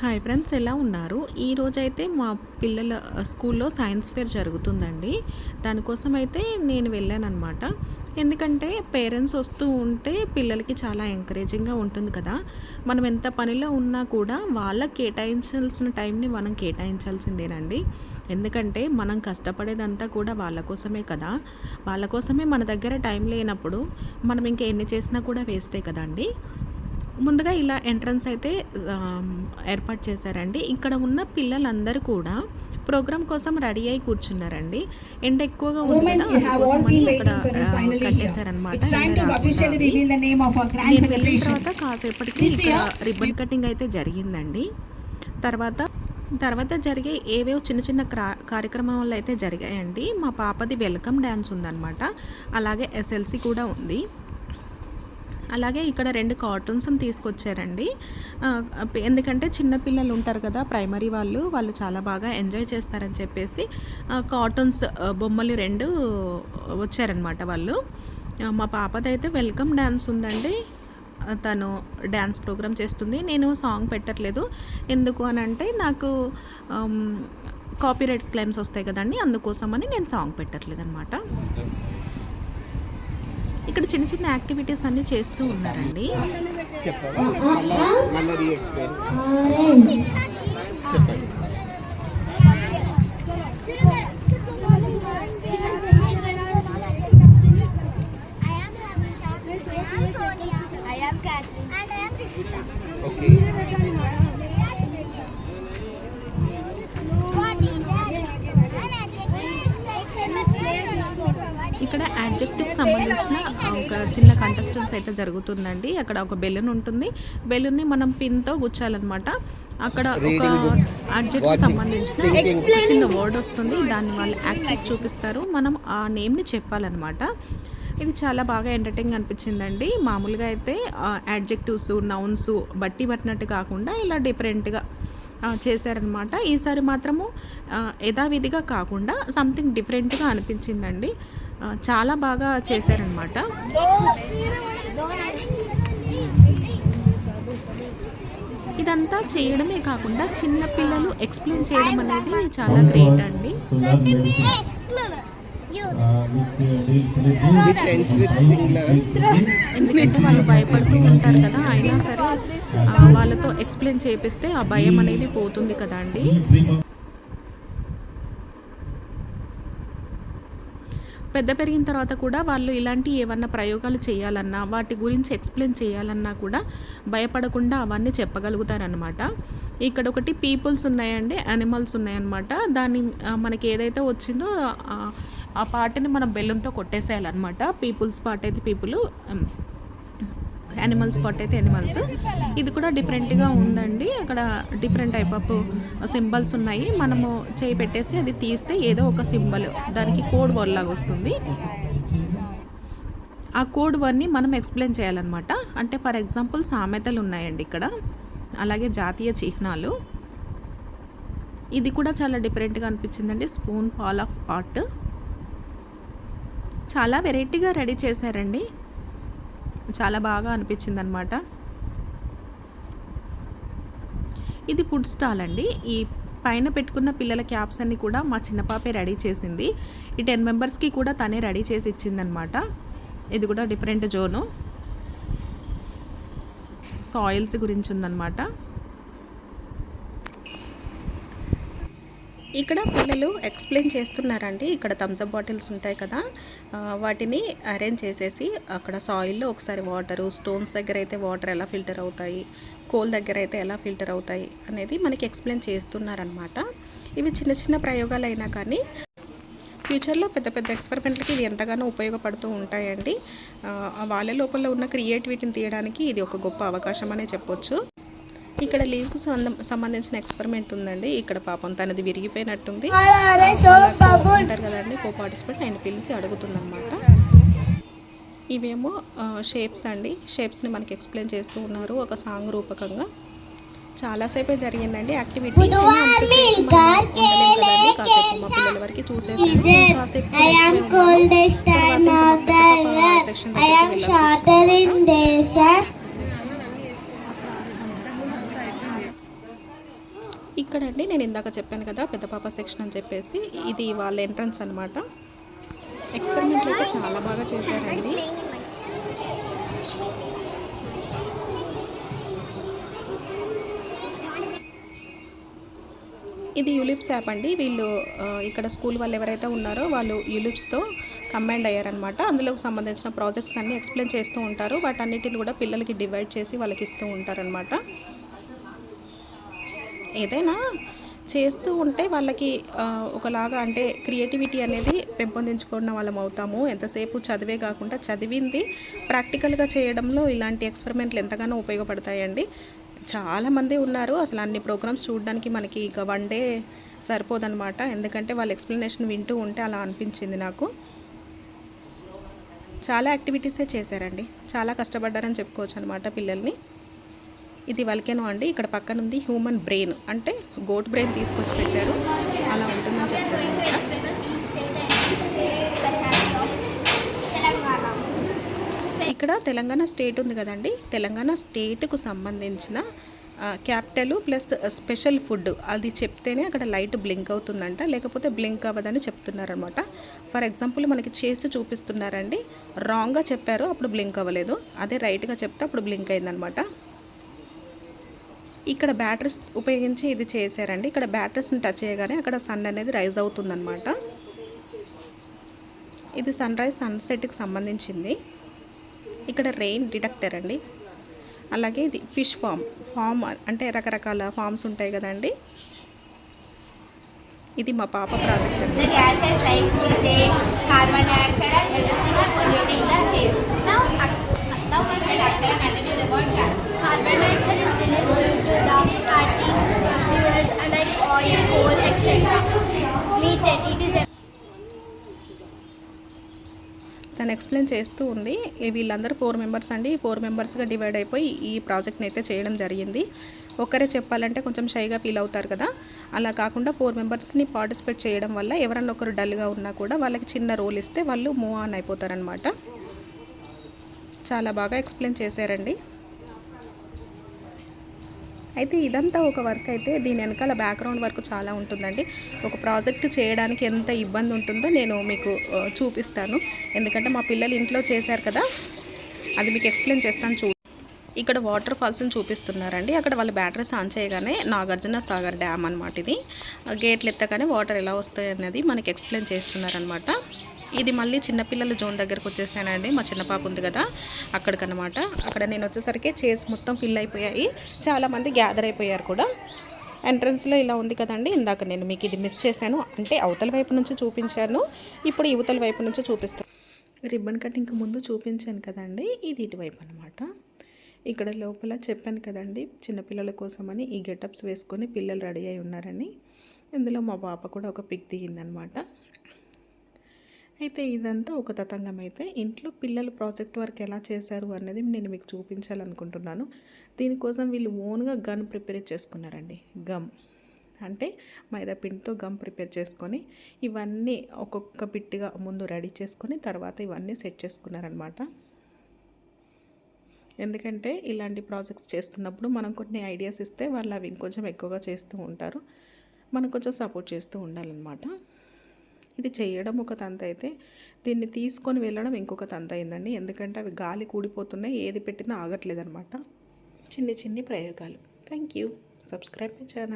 Hi friends ఎలా ఉన్నారు? ఈరోజైతే మా పిల్లల స్కూల్లో సైన్స్ ఫేర్ జరుగుతుందండి. దానికోసం అయితే నేను వెళ్ళానమాట ఎందుకంటే పేరెంట్స్ వస్తూ ఉంటే పిల్లలకి చాలా ఎంకరేజింగ్గా ఉంటుంది కదా. మనం ఎంత పనిలో ఉన్నా కూడా వాళ్ళకి కేటాయించాల్సిన టైంని మనం కేటాయించాల్సిందేనండి. ఎందుకంటే మనం కష్టపడేదంతా కూడా వాళ్ళ కోసమే కదా. వాళ్ళ కోసమే మన దగ్గర టైం లేనప్పుడు మనం ఇంకా ఎన్ని చేసినా కూడా వేస్టే కదండి. ముందుగా ఇలా ఎంట్రన్స్ అయితే ఏర్పాటు చేశారండి. ఇక్కడ ఉన్న పిల్లలందరూ కూడా ప్రోగ్రామ్ కోసం రెడీ అయి కూర్చున్నారండి. ఎండ ఎక్కువగా ఉంది కదా అందుకోసమని ఇక్కడ. కట్టేశారనమాట నేను వెళ్ళిన. తర్వాత కాసేపటికి ఇక్కడ రిబ్బన్ కటింగ్ అయితే జరిగిందండి. తర్వాత తర్వాత జరిగే ఏవేవో చిన్న చిన్న క్రా కార్యక్రమాలు అయితే జరిగాయండి. మా పాపది వెల్కమ్ డ్యాన్స్ ఉందన్నమాట. అలాగే ఎస్ఎల్సి కూడా ఉంది. అలాగే ఇక్కడ రెండు కార్టూన్స్ తీసుకొచ్చారండి. ఎందుకంటే చిన్నపిల్లలు ఉంటారు కదా ప్రైమరీ వాళ్ళు వాళ్ళు చాలా బాగా ఎంజాయ్ చేస్తారని చెప్పేసి కార్టూన్స్ బొమ్మలు రెండు వచ్చారనమాట వాళ్ళు. మా పాపదైతే వెల్కమ్ డ్యాన్స్ ఉందండి. తను డ్యాన్స్ ప్రోగ్రామ్ చేస్తుంది. నేను సాంగ్ పెట్టట్లేదు. ఎందుకు అని అంటే నాకు కాపీరైట్స్ క్లెయిమ్స్ వస్తాయి కదండి అందుకోసమని నేను సాంగ్ పెట్టట్లేదు అనమాట ఇక్కడ చిన్న చిన్న యాక్టివిటీస్ అన్ని చేస్తూ ఉన్నారండి. ఇక్కడ అడ్జెక్టివ్ సంబంధించిన చిన్న కంటెస్టెన్స్ అయితే జరుగుతుందండి. అక్కడ ఒక బెలూన్ ఉంటుంది. బెలూన్ని మనం పిన్తో గుచ్చాలన్నమాట. అక్కడ ఒక Watching. సంబంధించిన చిన్న వర్డ్ వస్తుంది. దాన్ని వాళ్ళు యాక్ట్ చేసి చూపిస్తారు. మనం ఆ నేమ్ని చెప్పాలన్నమాట. ఇది చాలా బాగా ఎంటర్టైనింగ్ అనిపించిందండి. మామూలుగా అయితే యాడ్జెక్టివ్స్ నౌన్స్ బట్టి పట్టినట్టు కాకుండా ఇలా డిఫరెంట్గా చేశారనమాట ఈసారి మాత్రము యథావిధిగా కాకుండా సంథింగ్ డిఫరెంట్గా అనిపించిందండి. చాలా బాగా చేశారనమాట ఇదంతా చేయడమే కాకుండా చిన్న పిల్లలు ఎక్స్ప్లెయిన్ చేయడం అనేది చాలా గ్రేట్ అండి. ఎందుకంటే వాళ్ళు భయపడుతూ ఉంటారు కదా అయినా సరే వాళ్ళతో ఎక్స్ప్లెయిన్ చేపిస్తే ఆ భయం అనేది పోతుంది కదా అండి పెద్ద పెరిగిన తర్వాత కూడా వాళ్ళు ఇలాంటి ఏమన్నా ప్రయోగాలు చేయాలన్నా వాటి గురించి ఎక్స్ప్లెయిన్ చేయాలన్నా కూడా భయపడకుండా అవన్నీ చెప్పగలుగుతారనమాట ఇక్కడ ఒకటి పీపుల్స్ ఉన్నాయండి యానిమల్స్ ఉన్నాయన్నమాట. దాన్ని మనకి ఏదైతే వచ్చిందో ఆ, ఆ పాటని మనం బెల్లంతో కొట్టేసేయాలన్నమాట. పీపుల్స్ పాట అయితే పీపుల్ యానిమల్స్ పాట అయితే యానిమల్స్ ఇది కూడా డిఫరెంట్గా ఉందండి. అక్కడ డిఫరెంట్ టైప్ ఆఫ్ సింబల్స్ ఉన్నాయి. మనము చేయి పెట్టేసి అది తీస్తే ఏదో ఒక సింబల్ దానికి కోడ్ వర్డ్ లాగా వస్తుంది. ఆ కోడ్ వర్డ్ని మనం ఎక్స్ప్లెయిన్ చేయాలన్నమాట. అంటే ఫర్ ఎగ్జాంపుల్ సామెతలు ఉన్నాయండి ఇక్కడ. అలాగే జాతీయ చిహ్నాలు. ఇది కూడా చాలా డిఫరెంట్గా అనిపించిందండి. స్పూన్ ఫాల్ ఆఫ్ ఆర్ట్ చాలా వెరైటీగా రెడీ చేశారండి. చాలా బాగా అనిపించింది అనమాట ఇది ఫుడ్ స్టాల్ అండి. ఈ పైన పెట్టుకున్న పిల్లల క్యాప్స్ అన్ని కూడా మా చిన్న పాపే రెడీ చేసింది. ఈ టెన్ మెంబర్స్కి కూడా తనే రెడీ చేసి ఇచ్చిందనమాట ఇది కూడా డిఫరెంట్ జోను. సాయిల్స్ గురించి ఉందన్నమాట. ఇక్కడ పిల్లలు ఎక్స్ప్లెయిన్ చేస్తున్నారండి. ఇక్కడ థమ్స్అప్ బాటిల్స్ ఉంటాయి కదా. వాటిని అరేంజ్ చేసేసి అక్కడ సాయిల్లో ఒకసారి వాటరు స్టోన్స్ దగ్గర అయితే వాటర్ ఎలా ఫిల్టర్ అవుతాయి కోల్ దగ్గర అయితే ఎలా ఫిల్టర్ అవుతాయి అనేది మనకి ఎక్స్ప్లెయిన్ చేస్తున్నారనమాట ఇవి చిన్న చిన్న ప్రయోగాలు అయినా కానీ ఫ్యూచర్లో పెద్ద పెద్ద ఎక్స్పెరిమెంట్లకి ఇది ఎంతగానో ఉపయోగపడుతూ ఉంటాయండి. వాళ్ళ లోపల ఉన్న క్రియేటివిటీని తీయడానికి ఇది ఒక గొప్ప అవకాశం అనే చెప్పొచ్చు. ఇక్కడ లీవ్కు సంబంధించిన ఎక్స్పెరిమెంట్ ఉందండి. ఇక్కడ పాపం తనది విరిగిపోయినట్టుంది. ఉంటారు కదండి కో పార్టిసిపేట్ ఆయన పిలిచి అడుగుతుందన్నమాట. ఇవేమో షేప్స్ అండి. షేప్స్ని మనకి ఎక్స్ప్లెయిన్ చేస్తూ ఉన్నారు ఒక సాంగ్ రూపకంగా. చాలాసేపే జరిగిందండి. యాక్టివిటీ మా పిల్లల వరకు చూసేసాను. కాసేపు ఇక్కడండి. నేను ఇందాక చెప్పాను కదా పెద్ద పాప సెక్షన్ అని చెప్పేసి. ఇది వాళ్ళ ఎంట్రన్స్ అనమాట ఎక్స్పెరిమెంట్ అయితే చాలా బాగా చేశారండి. ఇది యులిప్స్ యాప్ అండి. వీళ్ళు ఇక్కడ స్కూల్ వాళ్ళు ఎవరైతే ఉన్నారో వాళ్ళు యులిప్స్తో కంబైండ్ అయ్యారనమాట అందులోకి సంబంధించిన ప్రాజెక్ట్స్ అన్ని ఎక్స్ప్లెయిన్ చేస్తూ ఉంటారు. వాటన్నిటిని కూడా పిల్లలకి డివైడ్ చేసి వాళ్ళకి ఇస్తూ ఉంటారనమాట ఏదైనా చేస్తూ ఉంటే వాళ్ళకి ఒకలాగా అంటే క్రియేటివిటీ అనేది పెంపొందించుకున్న వాళ్ళం అవుతాము. ఎంతసేపు చదివే కాకుండా చదివింది ప్రాక్టికల్గా చేయడంలో ఇలాంటి ఎక్స్పెరిమెంట్లు ఎంతగానో ఉపయోగపడతాయండి. చాలామంది ఉన్నారు. అసలు అన్ని ప్రోగ్రామ్స్ చూడడానికి మనకి ఇక వన్ డే సరిపోదన్నమాట. ఎందుకంటే వాళ్ళ ఎక్స్ప్లెనేషన్ వింటూ ఉంటే అలా అనిపించింది నాకు. చాలా యాక్టివిటీసే చేశారండి. చాలా కష్టపడ్డారని చెప్పుకోవచ్చు అనమాట పిల్లల్ని. ఇది వల్కెనో అండి. ఇక్కడ పక్కన ఉంది హ్యూమన్ బ్రెయిన్ అంటే గోట్ బ్రెయిన్ తీసుకొచ్చి పెట్టారు. అలా ఉంటుందని చెప్తారు ఇక్కడ తెలంగాణ స్టేట్ ఉంది కదండి. తెలంగాణ స్టేట్కు సంబంధించిన క్యాపిటల్ ప్లస్ స్పెషల్ ఫుడ్. అది చెప్తేనే అక్కడ లైట్ బ్లింక్ అవుతుందంట. లేకపోతే బ్లింక్ అవ్వదని చెప్తున్నారనమాట. ఫర్ ఎగ్జాంపుల్ మనకి చేసి చూపిస్తున్నారండి. రాంగ్గా చెప్పారు అప్పుడు బ్లింక్ అవ్వలేదు. అదే రైట్గా చెప్తే అప్పుడు బ్లింక్ అయిందనమాట. ఇక్కడ బ్యాటరీస్ ఉపయోగించి ఇది చేశారండి. ఇక్కడ బ్యాటరీస్ని టచ్ చేయగానే అక్కడ సన్ అనేది రైజ్ అవుతుందన్నమాట. ఇది సన్ రైజ్ సన్సెట్కి సంబంధించింది. ఇక్కడ రెయిన్ డిటెక్టర్ అండి. అలాగే ఇది ఫిష్ ఫామ్ ఫామ్ అంటే రకరకాల ఫామ్స్ ఉంటాయి కదండి. ఇది మా పాప ప్రాజెక్ట్ అండి. Now, my friend continues about. Carbon dioxide is released due to the parties, fuels and like oil, coal, etc. Methane, it is a తను ఎక్స్ప్లెయిన్ చేస్తూ ఉంది ఈ వీళ్ళందరూ ఫోర్ మెంబర్స్ అండి ఫోర్ మెంబర్స్గా డివైడ్ అయిపోయి ఈ ప్రాజెక్ట్ని అయితే చేయడం జరిగింది ఒక్కరే చెప్పాలంటే కొంచెం షైగా ఫీల్ అవుతారు కదా అలా కాకుండా ఫోర్ మెంబర్స్ని పార్టిసిపేట్ చేయడం వల్ల ఎవరన్నా ఒకరు డల్గా ఉన్నా కూడా వాళ్ళకి చిన్న రోల్ ఇస్తే వాళ్ళు మూవ్ ఆన్ అయిపోతారనమాట చాలా బాగా ఎక్స్ప్లెయిన్ చేశారండి. అయితే ఇదంతా ఒక వర్క్ అయితే దీని వెనకాల బ్యాక్గ్రౌండ్ వర్క్ చాలా ఉంటుందండి. ఒక ప్రాజెక్ట్ చేయడానికి ఎంత ఇబ్బంది ఉంటుందో నేను మీకు చూపిస్తాను. ఎందుకంటే మా పిల్లలు ఇంట్లో చేశారు కదా అది మీకు ఎక్స్ప్లెయిన్ చేస్తాను చూ ఇక్కడ వాటర్ ఫాల్స్ని చూపిస్తున్నారండి. అక్కడ వాళ్ళు బ్యాటరీస్ ఆన్ చేయగానే నాగార్జున సాగర్ డ్యామ్ అనమాట ఇది. గేట్లు ఎత్తగానే వాటర్ ఎలా వస్తాయి అనేది మనకి ఎక్స్ప్లెయిన్ చేస్తున్నారనమాట ఇది మళ్ళీ చిన్నపిల్లల జోన్ దగ్గరకు వచ్చేసానండి. మా చిన్న పాప ఉంది కదా అక్కడికన్నమాట. అక్కడ నేను వచ్చేసరికి చేసి మొత్తం ఫిల్ అయిపోయాయి. చాలామంది గ్యాదర్ అయిపోయారు కూడా. ఎంట్రన్స్లో ఇలా ఉంది కదండి ఇందాక నేను మీకు ఇది మిస్ చేశాను. అంటే అవతల వైపు నుంచి చూపించాను. ఇప్పుడు యువతల వైపు నుంచి చూపిస్తాను రిబ్బన్ కటింగ్కి ముందు చూపించాను కదండి ఇది ఇటువైపు అనమాట ఇక్కడ లోపల చెప్పాను కదండి చిన్నపిల్లల కోసమని ఈ గెటప్స్ వేసుకొని పిల్లలు రెడీ అయి ఉన్నారని. ఇందులో మా పాప కూడా ఒక పిక్ దిగిందనమాట అయితే ఇదంతా ఒక తతంగం అయితే. ఇంట్లో పిల్లలు ప్రాజెక్ట్ వర్క్ ఎలా చేశారు అనేది నేను మీకు చూపించాలనుకుంటున్నాను. దీనికోసం వీళ్ళు ఓన్గా గన్ ప్రిపేర్ చేసుకున్నారండి. గమ్. అంటే మైదాపిండితో గమ్ ప్రిపేర్ చేసుకొని ఇవన్నీ ఒక్కొక్క పిట్టిగా ముందు రెడీ చేసుకొని తర్వాత ఇవన్నీ సెట్ చేసుకున్నారనమాట ఎందుకంటే ఇలాంటి ప్రాజెక్ట్స్ చేస్తున్నప్పుడు మనం కొన్ని ఐడియాస్ ఇస్తే వాళ్ళు అవి ఇంకొంచెం ఎక్కువగా చేస్తూ ఉంటారు. మనం కొంచెం సపోర్ట్ చేస్తూ ఉండాలన్నమాట. ఇది చేయడం ఒక తంత అయితే దీన్ని తీసుకొని వెళ్ళడం ఇంకొక తంత అయిందండి. ఎందుకంటే అవి గాలి కూడిపోతున్నాయి ఏది పెట్టినా ఆగట్లేదు అనమాట చిన్ని చిన్ని ప్రయోగాలు. Thank you subscribe my channel